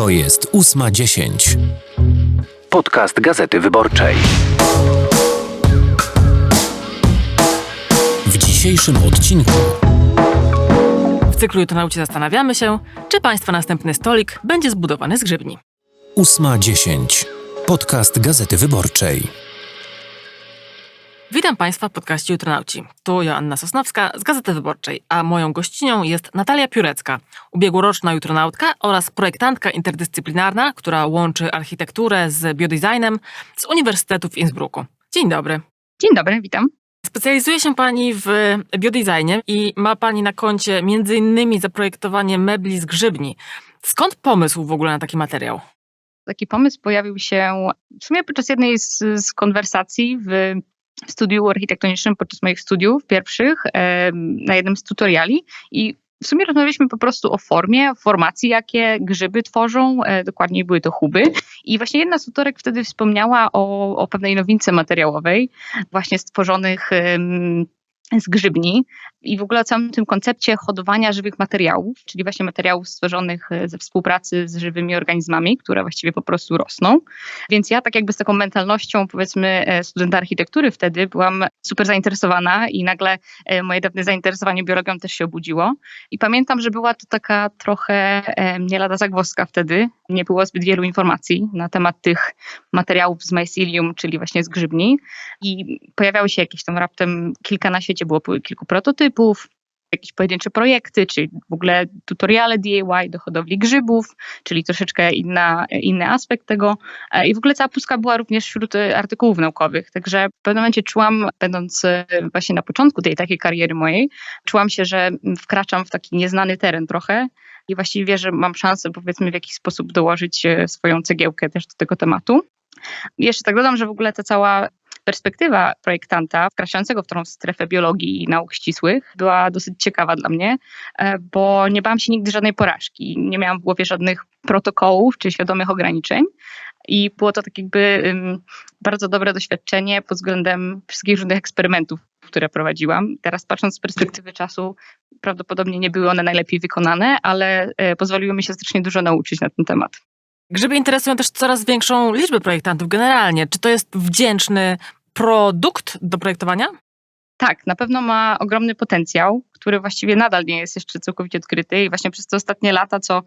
To jest ósma dziesięć. Podcast Gazety Wyborczej. W dzisiejszym odcinku W cyklu Jutronaucie zastanawiamy się, czy Państwa następny stolik będzie zbudowany z grzybni. ósma dziesięć. Podcast Gazety Wyborczej. Witam Państwa w podcaście Jutronauci. Tu Joanna Sosnowska z Gazety Wyborczej, a moją gościnią jest Natalia Piórecka, ubiegłoroczna jutronautka oraz projektantka interdyscyplinarna, która łączy architekturę z biodesignem z Uniwersytetu w Innsbrucku. Dzień dobry. Dzień dobry, witam. Specjalizuje się Pani w biodesignie i ma Pani na koncie m.in. zaprojektowanie mebli z grzybni. Skąd pomysł w ogóle na taki materiał? Taki pomysł pojawił się w sumie podczas jednej z, z konwersacji w studiu architektonicznym, podczas moich studiów pierwszych, na jednym z tutoriali i w sumie rozmawialiśmy po prostu o formie, o formacji, jakie grzyby tworzą, e, dokładniej były to huby. I właśnie jedna z tutorek wtedy wspomniała o, o pewnej nowince materiałowej, właśnie stworzonych z grzybni i w ogóle o całym tym koncepcie hodowania żywych materiałów, czyli właśnie materiałów stworzonych e, ze współpracy z żywymi organizmami, które właściwie po prostu rosną. Więc ja tak jakby z taką mentalnością powiedzmy e, studenta architektury wtedy byłam super zainteresowana i nagle e, moje dawne zainteresowanie biologią też się obudziło. I pamiętam, że była to taka trochę nie lada zagwozdka wtedy. Nie było zbyt wielu informacji na temat tych materiałów z mycelium, czyli właśnie z grzybni. I pojawiały się jakieś tam raptem kilka na świecie, było kilku prototypów, jakieś pojedyncze projekty, czy w ogóle tutoriale DIY do hodowli grzybów, czyli troszeczkę inna, inny aspekt tego. E, I w ogóle cała pustka była również wśród e, artykułów naukowych. Także w pewnym momencie czułam, będąc e, właśnie na początku tej takiej kariery mojej, czułam się, że wkraczam w taki nieznany teren trochę. I właściwie, że mam szansę, powiedzmy, w jakiś sposób dołożyć swoją cegiełkę też do tego tematu. Jeszcze tak dodam, że w ogóle ta cała perspektywa projektanta wkraczającego w tą strefę biologii i nauk ścisłych była dosyć ciekawa dla mnie, e, bo nie bałam się nigdy żadnej porażki. Nie miałam w głowie żadnych protokołów czy świadomych ograniczeń. I było to tak jakby bardzo dobre doświadczenie pod względem wszystkich różnych eksperymentów, które prowadziłam. Teraz patrząc z perspektywy czasu, prawdopodobnie nie były one najlepiej wykonane, ale e, pozwoliły mi się strasznie dużo nauczyć na ten temat. Grzyby interesują też coraz większą liczbę projektantów generalnie. Czy to jest wdzięczny produkt do projektowania? Tak, na pewno ma ogromny potencjał, który właściwie nadal nie jest jeszcze całkowicie odkryty i właśnie przez te ostatnie lata, co,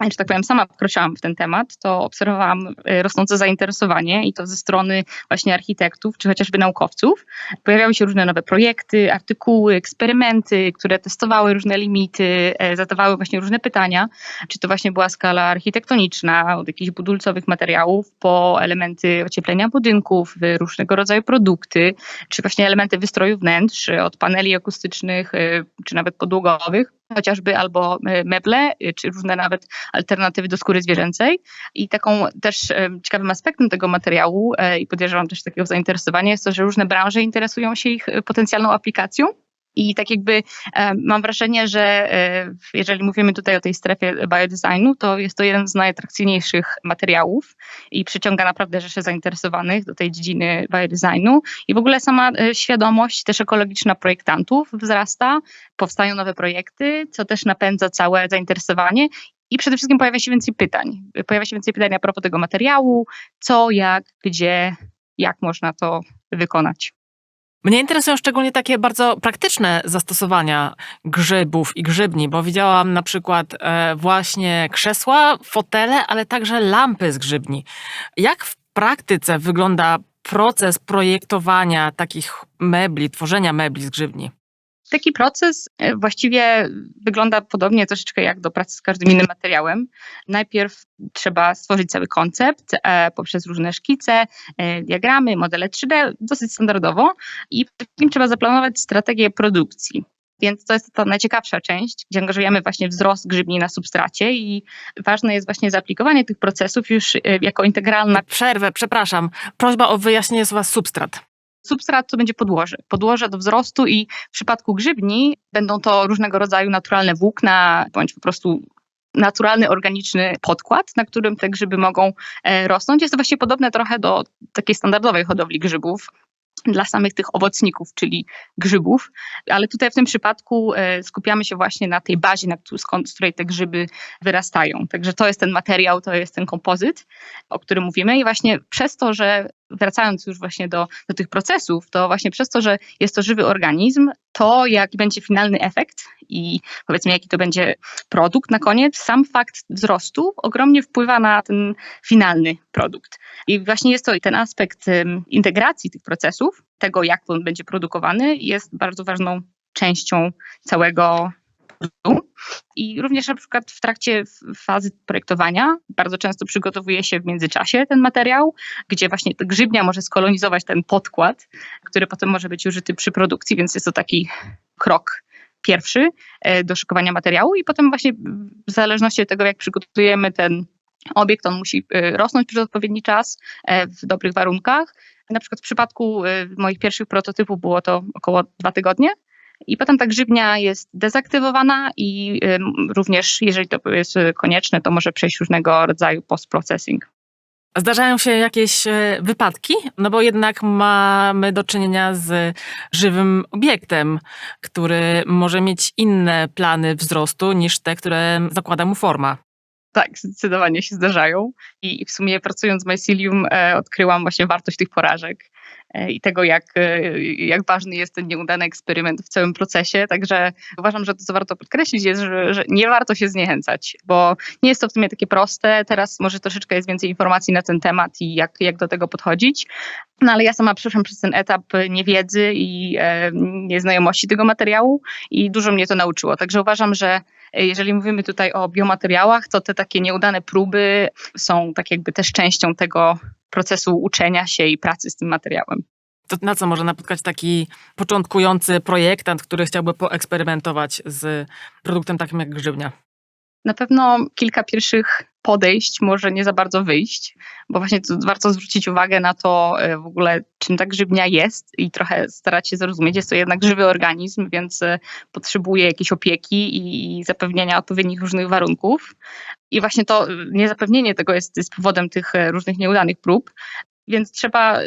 że tak powiem, sama wkroczyłam w ten temat, to obserwowałam e, rosnące zainteresowanie i to ze strony właśnie architektów, czy chociażby naukowców. Pojawiały się różne nowe projekty, artykuły, eksperymenty, które testowały różne limity, e, zadawały właśnie różne pytania, czy to właśnie była skala architektoniczna, od jakichś budulcowych materiałów po elementy ocieplenia budynków, różnego rodzaju produkty, czy właśnie elementy wystroju wnętrz, od paneli akustycznych, czy nawet podłogowych, chociażby albo e, meble, e, czy różne nawet alternatywy do skóry zwierzęcej. I taką też e, ciekawym aspektem tego materiału i podejrzewam też takiego zainteresowania jest to, że różne branże interesują się ich potencjalną aplikacją. I tak jakby e, mam wrażenie, że e, jeżeli mówimy tutaj o tej strefie biodesignu, to jest to jeden z najatrakcyjniejszych materiałów i przyciąga naprawdę rzesze zainteresowanych do tej dziedziny biodesignu. I w ogóle sama e, świadomość też ekologiczna projektantów wzrasta, powstają nowe projekty, co też napędza całe zainteresowanie. I przede wszystkim pojawia się więcej pytań. Pojawia się więcej pytań a propos tego materiału, co, jak, gdzie, jak można to wykonać. Mnie interesują szczególnie takie bardzo praktyczne zastosowania grzybów i grzybni, bo widziałam na przykład e, właśnie krzesła, fotele, ale także lampy z grzybni. Jak w praktyce wygląda proces projektowania takich mebli, tworzenia mebli z grzybni? Taki proces e, właściwie wygląda podobnie troszeczkę jak do pracy z każdym innym materiałem. Najpierw trzeba stworzyć cały koncept e, poprzez różne szkice, e, diagramy, modele 3D, dosyć standardowo i przede wszystkim trzeba zaplanować strategię produkcji. Więc to jest ta najciekawsza część, gdzie angażujemy właśnie wzrost grzybni na substracie i ważne jest właśnie zaaplikowanie tych procesów już jako integralna. Przerwę, przepraszam. Prośba o wyjaśnienie słowa substrat. Substrat to będzie podłoże. Podłoże do wzrostu i w przypadku grzybni będą to różnego rodzaju naturalne włókna, bądź po prostu naturalny, organiczny podkład, na którym te grzyby mogą e, rosnąć. Jest to właśnie podobne trochę do takiej standardowej hodowli grzybów, dla samych tych owocników, czyli grzybów, ale tutaj w tym przypadku e, skupiamy się właśnie na tej bazie, na któ- skąd, z której te grzyby wyrastają. Także to jest ten materiał, to jest ten kompozyt, o którym mówimy i właśnie przez to, że wracając już właśnie do, do tych procesów, to właśnie przez to, że jest to żywy organizm, to jaki będzie finalny efekt i powiedzmy jaki to będzie produkt na koniec, sam fakt wzrostu ogromnie wpływa na ten finalny produkt. I właśnie jest to ten aspekt integracji tych procesów, tego jak on będzie produkowany, jest bardzo ważną częścią całego produktu. I również na przykład w trakcie fazy projektowania bardzo często przygotowuje się w międzyczasie ten materiał, gdzie właśnie ta grzybnia może skolonizować ten podkład, który potem może być użyty przy produkcji, więc jest to taki krok pierwszy e, do szykowania materiału i potem właśnie w zależności od tego, jak przygotujemy ten obiekt, on musi e, rosnąć przez odpowiedni czas e, w dobrych warunkach. Na przykład w przypadku moich pierwszych prototypów było to około dwa tygodnie. I potem ta grzybnia jest dezaktywowana i również, jeżeli to jest konieczne, to może przejść różnego rodzaju post-processing. Zdarzają się jakieś e, wypadki, no bo jednak mamy do czynienia z żywym obiektem, który może mieć inne plany wzrostu niż te, które zakłada mu forma. Tak, zdecydowanie się zdarzają. I w sumie pracując w Mycelium e, odkryłam właśnie wartość tych porażek e, i tego, jak, e, jak ważny jest ten nieudany eksperyment w całym procesie. Także uważam, że to, co warto podkreślić, jest, że, że nie warto się zniechęcać, bo nie jest to w sumie takie proste. Teraz może troszeczkę jest więcej informacji na ten temat i jak, jak do tego podchodzić. No ale ja sama przeszłam przez ten etap niewiedzy i e, nieznajomości tego materiału i dużo mnie to nauczyło. Także uważam, że jeżeli mówimy tutaj o biomateriałach, to te takie nieudane próby są tak jakby też częścią tego procesu uczenia się i pracy z tym materiałem. To na co może napotkać taki początkujący projektant, który chciałby poeksperymentować z produktem takim jak grzybnia? Na pewno kilka pierwszych podejść może nie za bardzo wyjść, bo właśnie warto zwrócić uwagę na to e, w ogóle, czym ta grzybnia jest i trochę starać się zrozumieć. Jest to jednak żywy organizm, więc e, potrzebuje jakiejś opieki i zapewnienia odpowiednich różnych warunków. I właśnie to e, niezapewnienie tego jest, jest powodem tych różnych nieudanych prób. Więc trzeba,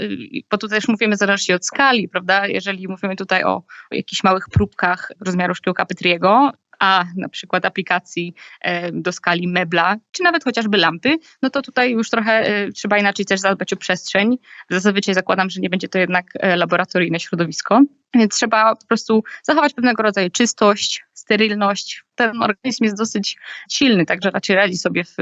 bo tutaj też mówimy zależnie od skali, prawda? Jeżeli mówimy tutaj o, o jakichś małych próbkach rozmiaru szkiełka Petriego, a na przykład aplikacji e, do skali mebla, czy nawet chociażby lampy, no to tutaj już trochę e, trzeba inaczej też zadbać o przestrzeń. Zazwyczaj zakładam, że nie będzie to jednak e, laboratoryjne środowisko, więc trzeba po prostu zachować pewnego rodzaju czystość, sterylność. Ten organizm jest dosyć silny, także raczej radzi sobie w,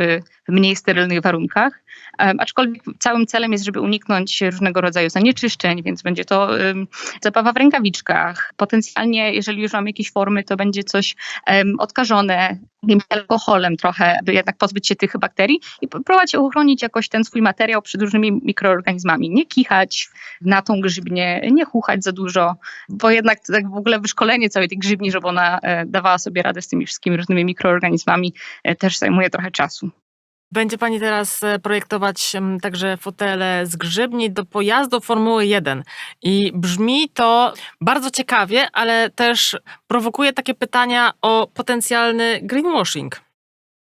w mniej sterylnych warunkach. Um, aczkolwiek całym celem jest, żeby uniknąć różnego rodzaju zanieczyszczeń, więc będzie to um, zabawa w rękawiczkach. Potencjalnie, jeżeli już mam jakieś formy, to będzie coś um, odkażone alkoholem trochę, by jednak pozbyć się tych bakterii i próbować uchronić jakoś ten swój materiał przed różnymi mikroorganizmami. Nie kichać na tą grzybnię, nie chuchać za dużo, bo jednak tak w ogóle wyszkolenie całej tej grzybni, żeby ona e, dawała sobie radę z tymi wszystkimi różnymi mikroorganizmami, e, też zajmuje trochę czasu. Będzie Pani teraz e, projektować także fotele z grzybni do pojazdu Formuły 1. I brzmi to bardzo ciekawie, ale też prowokuje takie pytania o potencjalny greenwashing.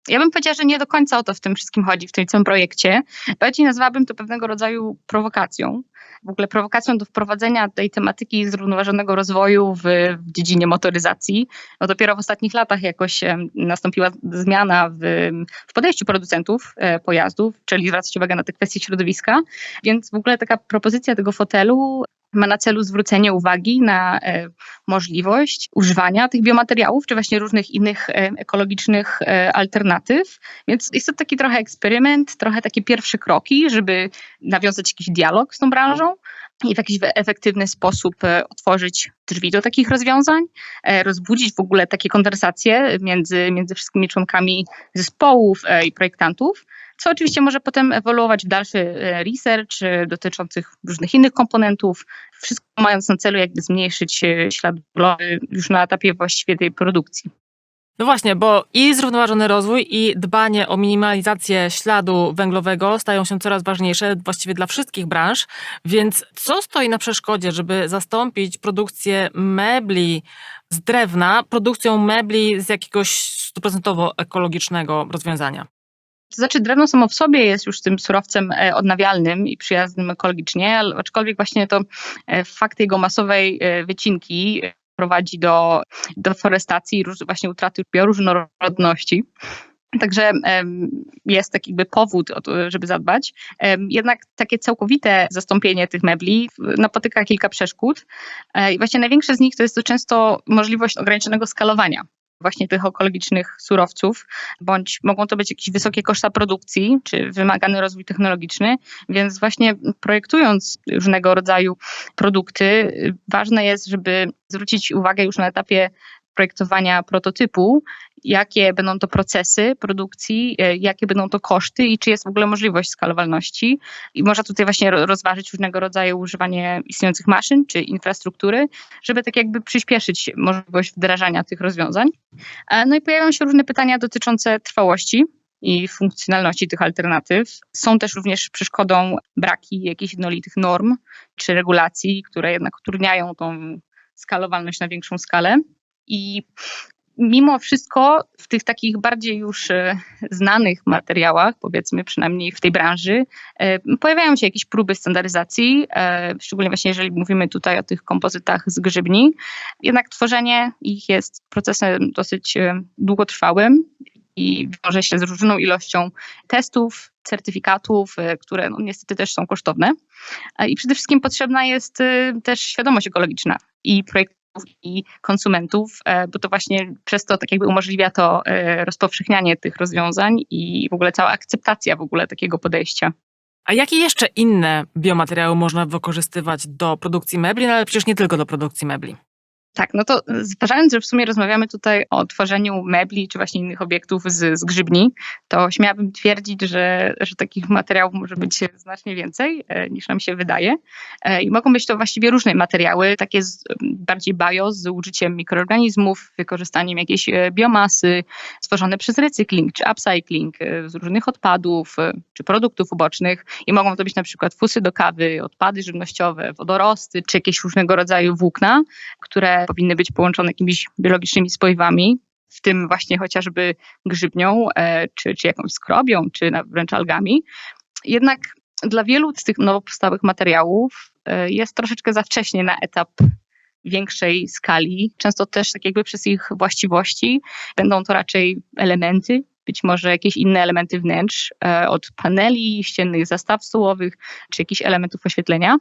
Ja bym powiedziała, że nie do końca o to w tym wszystkim chodzi, w tym całym projekcie. Bardziej nazwałabym to pewnego rodzaju prowokacją. W ogóle prowokacją do wprowadzenia tej tematyki zrównoważonego rozwoju w, w dziedzinie motoryzacji. No dopiero w ostatnich latach jakoś nastąpiła zmiana w, w podejściu producentów e, pojazdów, czyli zwracać uwagę na te kwestie środowiska. Więc w ogóle taka propozycja tego fotelu ma na celu zwrócenie uwagi na e, możliwość używania tych biomateriałów, czy właśnie różnych innych e, ekologicznych e, alternatyw. Więc jest to taki trochę eksperyment, trochę takie pierwsze kroki, żeby nawiązać jakiś dialog z tą branżą i w jakiś efektywny sposób otworzyć drzwi do takich rozwiązań, rozbudzić w ogóle takie konwersacje między, między wszystkimi członkami zespołów i projektantów co oczywiście może potem ewoluować w dalszy e, research e, dotyczących różnych innych komponentów, wszystko mając na celu jakby zmniejszyć e, ślad węglowy już na etapie właściwie tej produkcji. No właśnie, bo i zrównoważony rozwój, i dbanie o minimalizację śladu węglowego stają się coraz ważniejsze właściwie dla wszystkich branż. Więc co stoi na przeszkodzie, żeby zastąpić produkcję mebli z drewna produkcją mebli z jakiegoś stuprocentowo ekologicznego rozwiązania? To znaczy drewno samo w sobie jest już tym surowcem e, odnawialnym i przyjaznym ekologicznie, aczkolwiek właśnie to e, fakt jego masowej e, wycinki prowadzi do deforestacji i właśnie utraty bioróżnorodności. Także jest taki jakby powód, żeby zadbać. Jednak takie całkowite zastąpienie tych mebli napotyka kilka przeszkód. I właśnie największe z nich to jest to często możliwość ograniczonego skalowania właśnie tych ekologicznych surowców, bądź mogą to być jakieś wysokie koszta produkcji, czy wymagany rozwój technologiczny, więc właśnie projektując różnego rodzaju produkty, ważne jest, żeby zwrócić uwagę już na etapie projektowania prototypu, jakie będą to procesy produkcji, e, jakie będą to koszty i czy jest w ogóle możliwość skalowalności. I można tutaj właśnie ro- rozważyć różnego rodzaju używanie istniejących maszyn czy infrastruktury, żeby tak jakby przyspieszyć możliwość wdrażania tych rozwiązań. E, No i pojawiają się różne pytania dotyczące trwałości i funkcjonalności tych alternatyw. Są też również przeszkodą braki jakichś jednolitych norm czy regulacji, które jednak utrudniają tą skalowalność na większą skalę. I mimo wszystko w tych takich bardziej już e, znanych materiałach, powiedzmy przynajmniej w tej branży, e, pojawiają się jakieś próby standaryzacji, e, szczególnie właśnie jeżeli mówimy tutaj o tych kompozytach z grzybni. Jednak tworzenie ich jest procesem dosyć długotrwałym i wiąże się z różną ilością testów, certyfikatów, które no, niestety też są kosztowne. I przede wszystkim potrzebna jest też świadomość ekologiczna i projektów i konsumentów, e, bo to właśnie przez to tak jakby umożliwia to e, rozpowszechnianie tych rozwiązań i w ogóle cała akceptacja w ogóle takiego podejścia. A jakie jeszcze inne biomateriały można wykorzystywać do produkcji mebli, no ale przecież nie tylko do produkcji mebli? Tak, no to zważając, że w sumie rozmawiamy tutaj o tworzeniu mebli czy właśnie innych obiektów z, z grzybni, to śmiałabym twierdzić, że, że takich materiałów może być znacznie więcej e, niż nam się wydaje. E, I mogą być to właściwie różne materiały, takie z, bardziej bio, z użyciem mikroorganizmów, wykorzystaniem jakiejś e, biomasy, stworzone przez recykling czy upcycling z różnych odpadów czy produktów ubocznych. I mogą to być na przykład fusy do kawy, odpady żywnościowe, wodorosty czy jakieś różnego rodzaju włókna, które powinny być połączone jakimiś biologicznymi spojwami, w tym właśnie chociażby grzybnią, e, czy, czy jakąś skrobią, czy wręcz algami. Jednak dla wielu z tych nowo powstałych materiałów e, jest troszeczkę za wcześnie na etap większej skali. Często też tak jakby przez ich właściwości będą to raczej elementy, być może jakieś inne elementy wnętrz, e, od paneli, ściennych zastaw stołowych, czy jakichś elementów oświetlenia.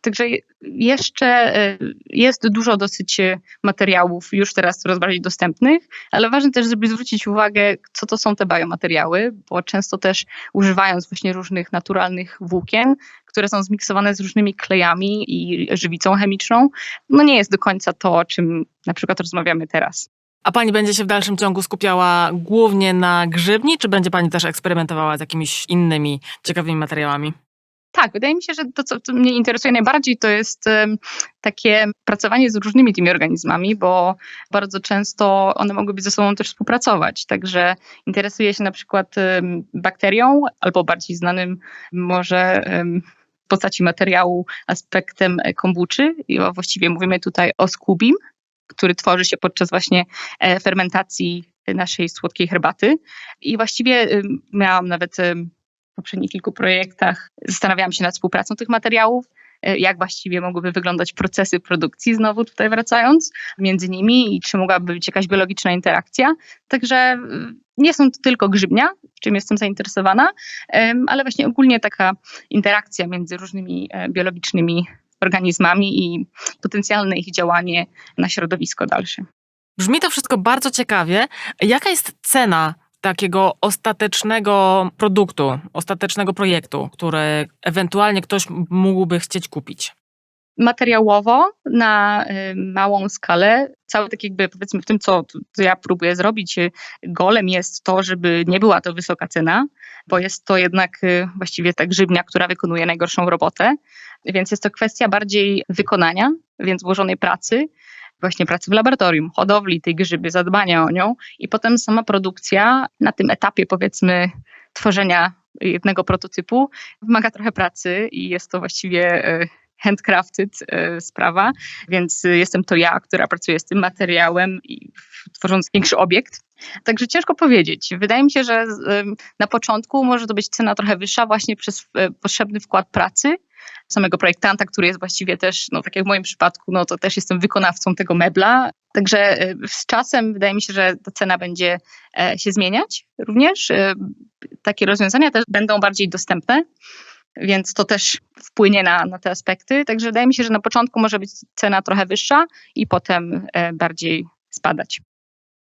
Także je- jeszcze e, jest dużo dosyć e, materiałów już teraz coraz bardziej dostępnych, ale ważne też, żeby zwrócić uwagę, co to są te biomateriały, bo często też używając właśnie różnych naturalnych włókien, które są zmiksowane z różnymi klejami i żywicą chemiczną, no nie jest do końca to, o czym na przykład rozmawiamy teraz. A pani będzie się w dalszym ciągu skupiała głównie na grzybni, czy będzie pani też eksperymentowała z jakimiś innymi ciekawymi materiałami? Tak, wydaje mi się, że to, co mnie interesuje najbardziej, to jest takie pracowanie z różnymi tymi organizmami, bo bardzo często one mogłyby ze sobą też współpracować. Także interesuję się na przykład bakterią, albo bardziej znanym może w postaci materiału aspektem kombuczy. Właściwie mówimy tutaj o skubim, który tworzy się podczas właśnie e, fermentacji naszej słodkiej herbaty. I właściwie em, miałam nawet em, w poprzednich kilku projektach zastanawiałam się nad współpracą tych materiałów, e, jak właściwie mogłyby wyglądać procesy produkcji, znowu tutaj wracając, między nimi i czy mogłaby być jakaś biologiczna interakcja. Także nie są to tylko grzybnia, czym jestem zainteresowana, ale właśnie ogólnie taka interakcja między różnymi e, biologicznymi organizmami i potencjalne ich działanie na środowisko dalsze. Brzmi to wszystko bardzo ciekawie. Jaka jest cena takiego ostatecznego produktu, ostatecznego projektu, który ewentualnie ktoś mógłby chcieć kupić? Materiałowo na y, małą skalę. Cały tak jakby powiedzmy w tym, co, co ja próbuję zrobić, y, golem jest to, żeby nie była to wysoka cena, bo jest to jednak y, właściwie ta grzybnia, która wykonuje najgorszą robotę, więc jest to kwestia bardziej wykonania, więc włożonej pracy, właśnie pracy w laboratorium, hodowli tej grzyby, zadbania o nią i potem sama produkcja na tym etapie powiedzmy tworzenia jednego prototypu wymaga trochę pracy i jest to właściwie handcrafted e, sprawa, więc e, jestem to ja, która pracuje z tym materiałem i tworząc większy obiekt. Także ciężko powiedzieć. Wydaje mi się, że na początku może to być cena trochę wyższa właśnie przez e, potrzebny wkład pracy samego projektanta, który jest właściwie też, no tak jak w moim przypadku, no to też jestem wykonawcą tego mebla. Także z czasem wydaje mi się, że ta cena będzie się zmieniać również. Takie rozwiązania też będą bardziej dostępne, więc to też wpłynie na, na te aspekty. Także wydaje mi się, że na początku może być cena trochę wyższa i potem e, bardziej spadać.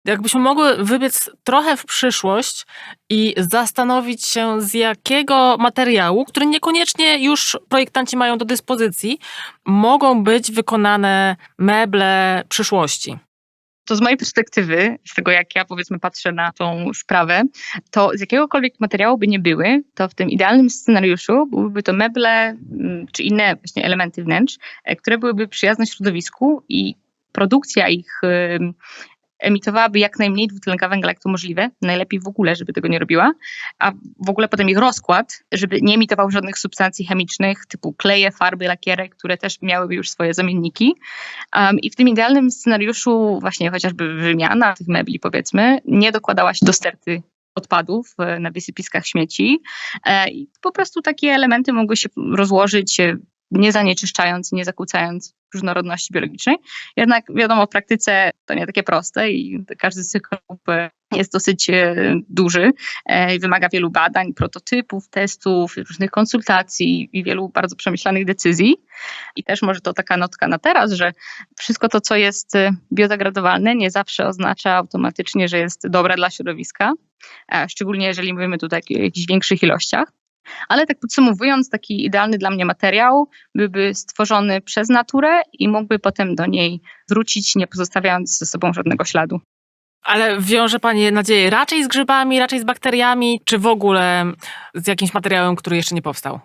Jakbyśmy mogły wybiec trochę w przyszłość i zastanowić się, z jakiego materiału, który niekoniecznie już projektanci mają do dyspozycji, mogą być wykonane meble przyszłości. To z mojej perspektywy, z tego jak ja powiedzmy patrzę na tą sprawę, to z jakiegokolwiek materiału by nie były, to w tym idealnym scenariuszu byłyby to meble mm, czy inne właśnie elementy wnętrz, e, które byłyby przyjazne środowisku i produkcja ich emitowałaby jak najmniej dwutlenka węgla, jak to możliwe, najlepiej w ogóle, żeby tego nie robiła, a w ogóle potem ich rozkład, żeby nie emitował żadnych substancji chemicznych typu kleje, farby, lakiery, które też miałyby już swoje zamienniki. Um, I w tym idealnym scenariuszu właśnie chociażby wymiana tych mebli powiedzmy nie dokładała się do sterty odpadów e, na wysypiskach śmieci. E, i po prostu takie elementy mogły się rozłożyć e, nie zanieczyszczając, nie zakłócając różnorodności biologicznej. Jednak wiadomo, w praktyce to nie takie proste i każdy z tych kroków e, jest dosyć e, duży e, i wymaga wielu badań, prototypów, testów, różnych konsultacji i wielu bardzo przemyślanych decyzji. I też może to taka notka na teraz, że wszystko to, co jest biodegradowalne, nie zawsze oznacza automatycznie, że jest dobre dla środowiska, szczególnie jeżeli mówimy tutaj o jakichś większych ilościach. Ale tak podsumowując, taki idealny dla mnie materiał byłby stworzony przez naturę i mógłby potem do niej wrócić, nie pozostawiając ze sobą żadnego śladu. Ale wiąże Pani nadzieję raczej z grzybami, raczej z bakteriami, czy w ogóle z jakimś materiałem, który jeszcze nie powstał?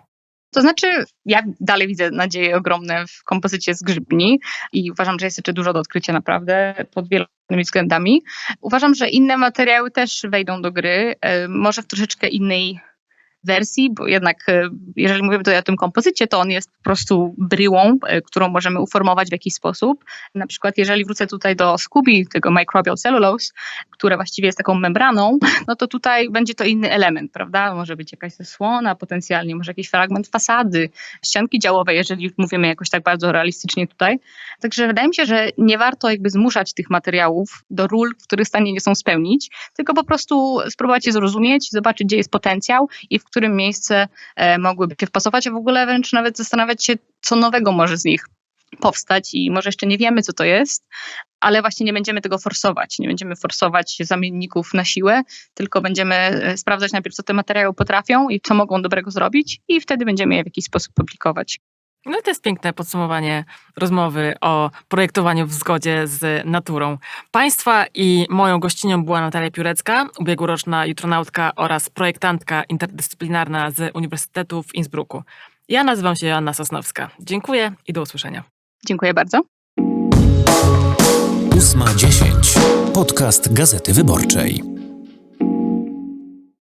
To znaczy, ja dalej widzę nadzieje ogromne w kompozycie z grzybni i uważam, że jest jeszcze dużo do odkrycia naprawdę pod wieloma względami. Uważam, że inne materiały też wejdą do gry, e, może w troszeczkę innej wersji, bo jednak e, jeżeli mówimy tutaj o tym kompozycie, to on jest po prostu bryłą, e, którą możemy uformować w jakiś sposób. Na przykład jeżeli wrócę tutaj do Scooby, tego microbial cellulose, które właściwie jest taką membraną, no to tutaj będzie to inny element, prawda? Może być jakaś zasłona potencjalnie, może jakiś fragment fasady, ścianki działowe, jeżeli mówimy jakoś tak bardzo realistycznie tutaj. Także wydaje mi się, że nie warto jakby zmuszać tych materiałów do ról, w których stanie nie są spełnić, tylko po prostu spróbować je zrozumieć, zobaczyć, gdzie jest potencjał i w którym miejsce e, mogłyby się wpasować, a w ogóle wręcz nawet zastanawiać się, co nowego może z nich powstać i może jeszcze nie wiemy, co to jest, ale właśnie nie będziemy tego forsować. Nie będziemy forsować zamienników na siłę, tylko będziemy e, sprawdzać najpierw, co te materiały potrafią i co mogą dobrego zrobić i wtedy będziemy je w jakiś sposób publikować. No i to jest piękne podsumowanie rozmowy o projektowaniu w zgodzie z naturą. Państwa i moją gościnią była Natalia Piórecka, ubiegłoroczna jutronautka oraz projektantka interdyscyplinarna z Uniwersytetu w Innsbrucku. Ja nazywam się Joanna Sosnowska. Dziękuję i do usłyszenia. Dziękuję bardzo. Ósma dziesięć. Podcast Gazety Wyborczej.